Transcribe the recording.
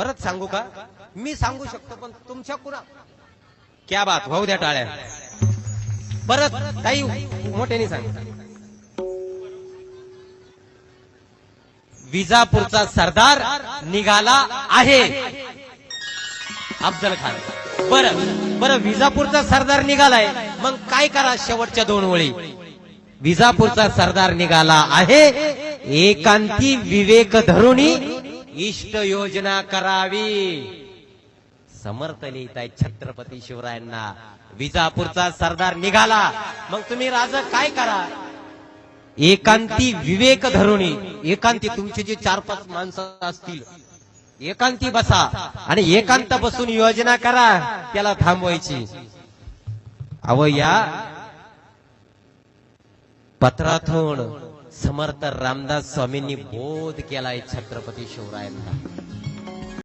परत सांगू का? मी सांगू शकतो पण तुमच्या कुणा क्या बात भाऊ द्या टाळ्या. परत काही मोठ्याने सांग. विजापूरचा सरदार निघाला आहे. अफजल खान. बर बर विजापूरचा सरदार निघालाय. मग काय करा शेवटच्या दोन ओळी? विजापूरचा सरदार निघाला आहे. एकांती विवेक धरुणी इष्ट योजना करावी. समर्थ लिहित आहे छत्रपती शिवरायांना. विजापूरचा सरदार निघाला. मग तुम्ही राजा काय करा? एकांती विवेक धरुणी. एकांती तुमचे जे चार पाच माणसं असतील एकांती बसा आणि एकांत बसून योजना करा. त्याला थांबवायची. अव या पत्रातून समर्थ रामदास स्वामींनी बोध केलाय छत्रपती शिवरायांना.